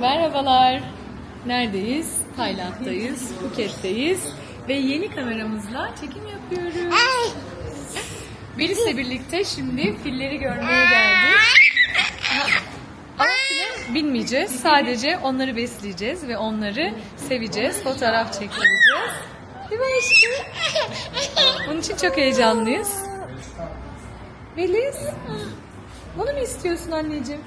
Merhabalar. Neredeyiz? Tayland'dayız, Phuket'teyiz ve yeni kameramızla çekim yapıyoruz. Melis'le birlikte şimdi filleri görmeye geldik. Ama file binmeyeceğiz. Sadece onları besleyeceğiz ve onları seveceğiz. Fotoğraf çektireceğiz. Değil mi aşkım? Bunun için çok heyecanlıyız. Melis, bunu mu istiyorsun anneciğim?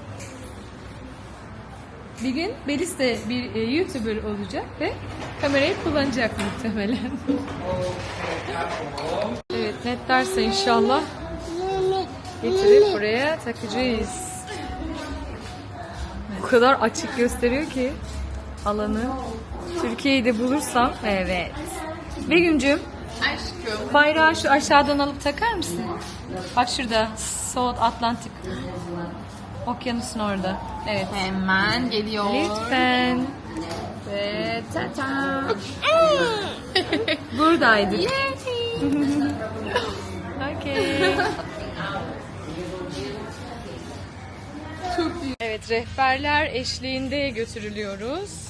Bir gün Belis de bir e, YouTuber olacak ve kamerayı kullanacak muhtemelen. evet netlerse inşallah getirip buraya takacağız. O kadar açık gösteriyor ki alanı. Türkiye'yi de bulursam evet. Begüm'cüm Aşkım. bayrağı şu aşağıdan alıp takar mısın? Bak şurada South Atlantic. Okyanusun orada. Evet. Hemen geliyor. Lütfen. Ve ta Buradaydık. Okey. Evet rehberler eşliğinde götürülüyoruz.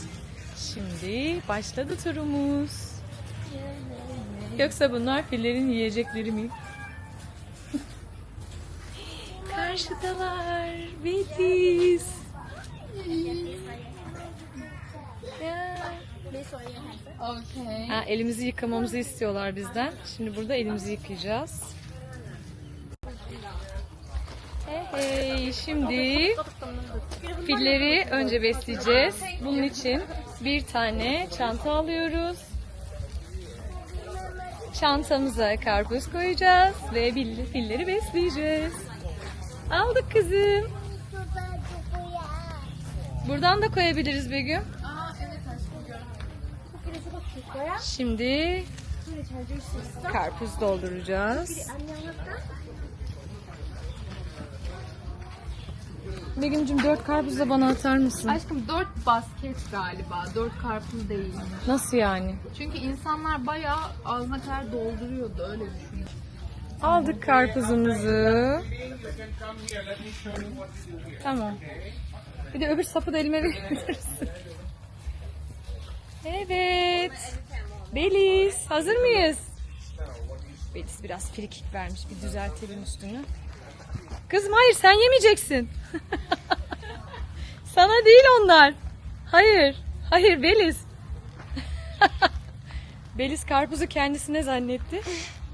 Şimdi başladı turumuz. Yoksa bunlar fillerin yiyecekleri mi? Karşıdalar. Betis. Okay. Ha, elimizi yıkamamızı istiyorlar bizden. Şimdi burada elimizi yıkayacağız. Hey, hey, şimdi filleri önce besleyeceğiz. Bunun için bir tane çanta alıyoruz. Çantamıza karpuz koyacağız ve filleri besleyeceğiz. Aldık kızım. Buradan da koyabiliriz Begüm. Şimdi karpuz dolduracağız. Begüm'cüm dört karpuz da bana atar mısın? Aşkım 4 basket galiba. 4 karpuz değil. Nasıl yani? Çünkü insanlar bayağı ağzına kadar dolduruyordu öyle düşün. Aldık karpuzumuzu. Tamam. Bir de öbür sapı da elime verebilirsin. Evet. Beliz. Hazır mıyız? Beliz biraz frikik vermiş. Bir düzeltelim üstünü. Kızım hayır sen yemeyeceksin. Sana değil onlar. Hayır. Hayır Beliz. Beliz karpuzu kendisine zannetti.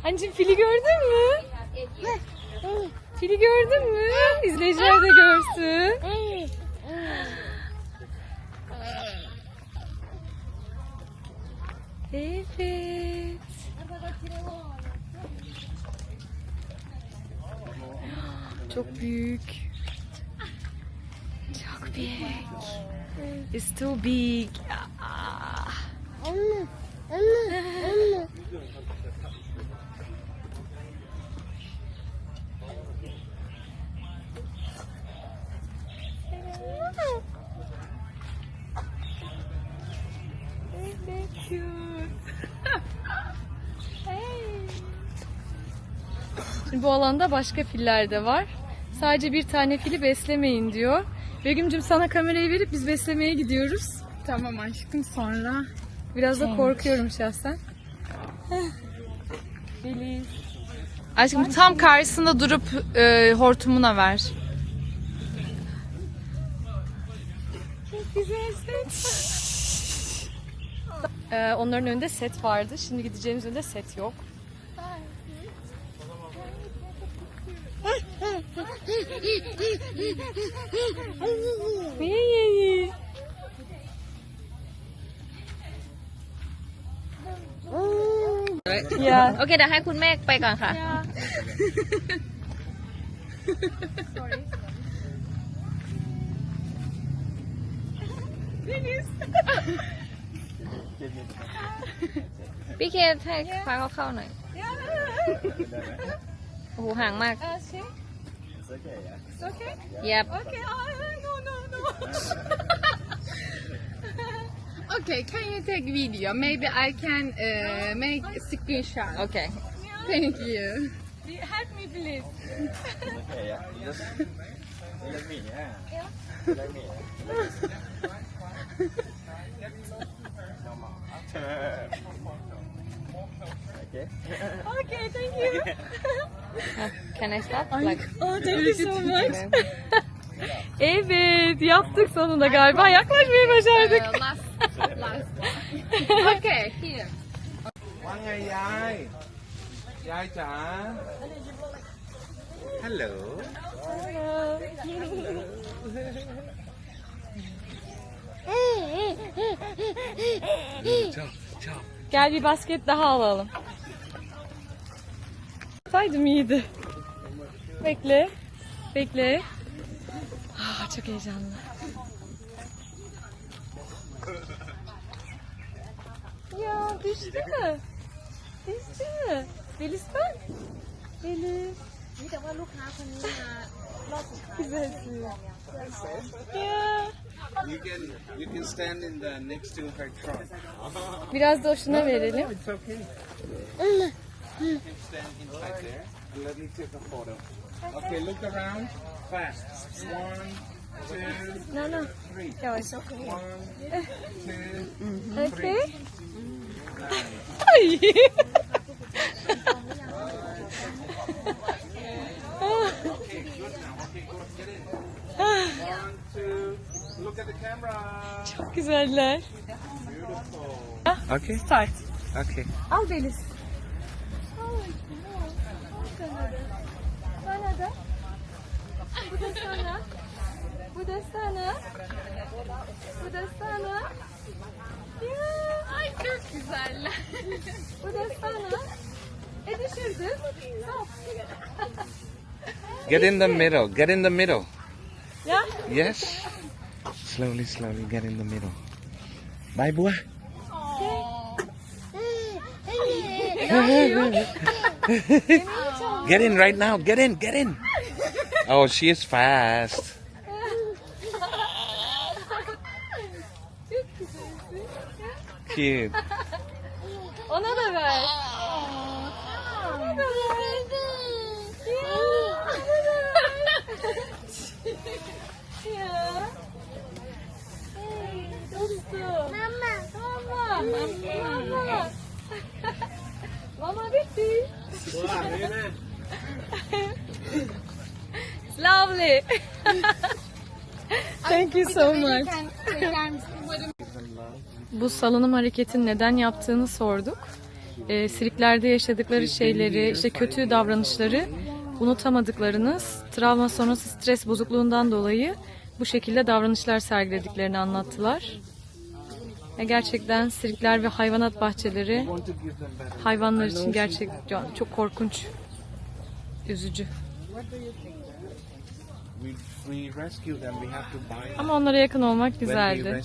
Anneciğim fili gördün mü? Fili gördün mü? İzleyiciler de görsün. Evet. Çok büyük. Çok büyük. It's too big. Ah. Evet, cute. Hey. Şimdi bu alanda başka filler de var. Sadece bir tane fili beslemeyin diyor. Begüm'cüm sana kamerayı verip biz beslemeye gidiyoruz. Tamam aşkım sonra. Biraz da korkuyorum şahsen. Filiz. Aşkım tam karşısında durup e, hortumuna ver. Ee, onların önünde set vardı. Şimdi gideceğimiz önünde set yok. โอเคเดี๋ยวให้คุณแม่ไปก่อนค่ะ พี่เคให้พาเขาเข้าหน่อย โอ้โหห่างมาก It's okay, yeah. It's okay? Yep. Okay, oh, no, no, no. okay, can you take video? Maybe I can uh, make screenshot. Okay. Thank you. Help me, please. Okay, yeah. Just let me, yeah. Let me, yeah. okay. Okay, thank you. Can I start? Like, oh, thank you so much. evet, yaptık sonunda galiba. Yaklaşmayı başardık. last, last one. okay, here. One ngày dài. Dài chả. Hello. Hello. Hello. Gel bir basket daha alalım yapsaydım iyiydi. Bekle. Bekle. Ah, çok heyecanlı. Ya düştü mü? Düştü mü? Melis bak. Melis. Güzelsin. Ya. You can you can stand in the next to her trunk. Biraz da hoşuna verelim. It's okay. You can stand inside there and let me take a photo. Okay, look around fast. One, two, No, no. three. Yavaş. One, two, Okay. Ay. one, two. Look at the camera. Çok güzeller. Okay. Start. Okay. Al Deniz. Bana da. Bu da sana. Bu da sana. Bu da sana. Ya, Ay çok güzeller. bu da sana. E düşürdün. Stop. Get in the middle. Get in the middle. Ya. Yes. Slowly, slowly get in the middle. Bye, boy. get in right now. Get in. Get in. Oh, she is fast. Cute. Ona da ver. Ona da ver. Ya, ona da ver. Ya. Hey, dostum. Mama. Mama. Mama. Mama bitti. It's lovely. Thank you so much. Bu salınım hareketini neden yaptığını sorduk. Ee, siriklerde yaşadıkları şeyleri, işte kötü davranışları unutamadıklarını, travma sonrası stres bozukluğundan dolayı bu şekilde davranışlar sergilediklerini anlattılar. Ve gerçekten sirkler ve hayvanat bahçeleri hayvanlar için gerçekten çok korkunç, üzücü. Ama onlara yakın olmak güzeldi.